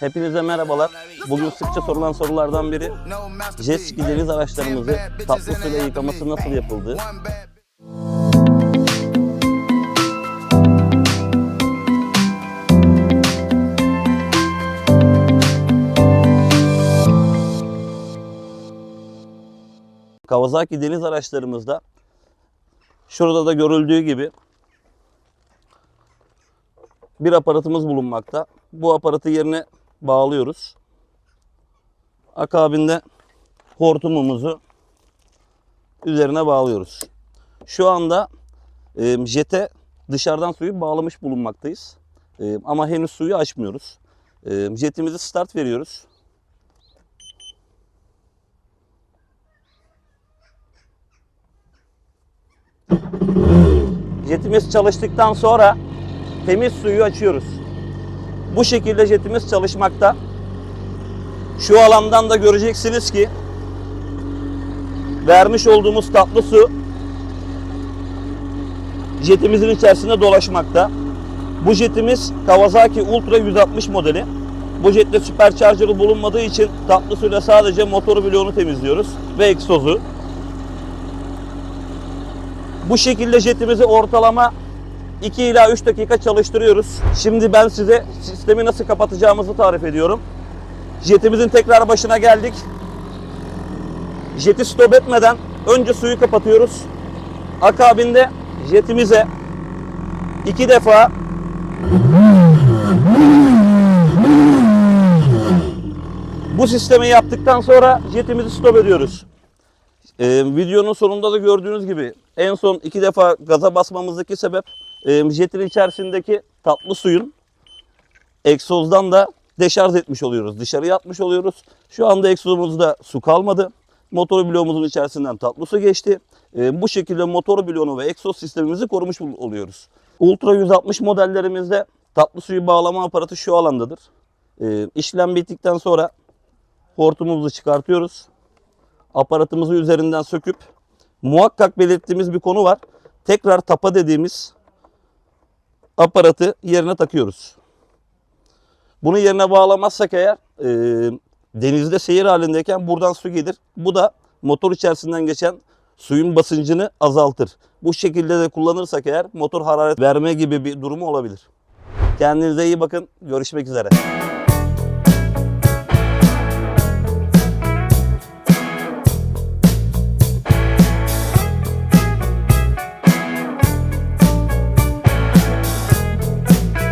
Hepinize merhabalar. Bugün sıkça sorulan sorulardan biri jet ski deniz araçlarımızı tatlı suyla yıkaması nasıl yapıldığı. Kawasaki deniz araçlarımızda şurada da görüldüğü gibi bir aparatımız bulunmakta. Bu aparatı yerine bağlıyoruz. Akabinde hortumumuzu üzerine bağlıyoruz. Şu anda e, jete dışarıdan suyu bağlamış bulunmaktayız. E, ama henüz suyu açmıyoruz. E, jetimizi start veriyoruz. Jetimiz çalıştıktan sonra temiz suyu açıyoruz. Bu şekilde jetimiz çalışmakta. Şu alandan da göreceksiniz ki vermiş olduğumuz tatlı su jetimizin içerisinde dolaşmakta. Bu jetimiz Kawasaki Ultra 160 modeli. Bu jette süpercharger'ı bulunmadığı için tatlı suyla sadece motor bloğunu temizliyoruz ve egzozu. Bu şekilde jetimizi ortalama 2 ila 3 dakika çalıştırıyoruz. Şimdi ben size sistemi nasıl kapatacağımızı tarif ediyorum. Jetimizin tekrar başına geldik. Jeti stop etmeden önce suyu kapatıyoruz. Akabinde jetimize iki defa bu sistemi yaptıktan sonra jetimizi stop ediyoruz. Ee, videonun sonunda da gördüğünüz gibi en son iki defa gaza basmamızdaki sebep e, jetin içerisindeki tatlı suyun egzozdan da deşarj etmiş oluyoruz. Dışarıya atmış oluyoruz. Şu anda egzozumuzda su kalmadı. Motor bloğumuzun içerisinden tatlı su geçti. E, bu şekilde motor bloğunu ve egzoz sistemimizi korumuş ol- oluyoruz. Ultra 160 modellerimizde tatlı suyu bağlama aparatı şu alandadır. E, işlem bittikten sonra hortumumuzu çıkartıyoruz aparatımızı üzerinden söküp muhakkak belirttiğimiz bir konu var. Tekrar tapa dediğimiz aparatı yerine takıyoruz. Bunu yerine bağlamazsak eğer e, denizde seyir halindeyken buradan su gelir. Bu da motor içerisinden geçen suyun basıncını azaltır. Bu şekilde de kullanırsak eğer motor hararet verme gibi bir durumu olabilir. Kendinize iyi bakın. Görüşmek üzere.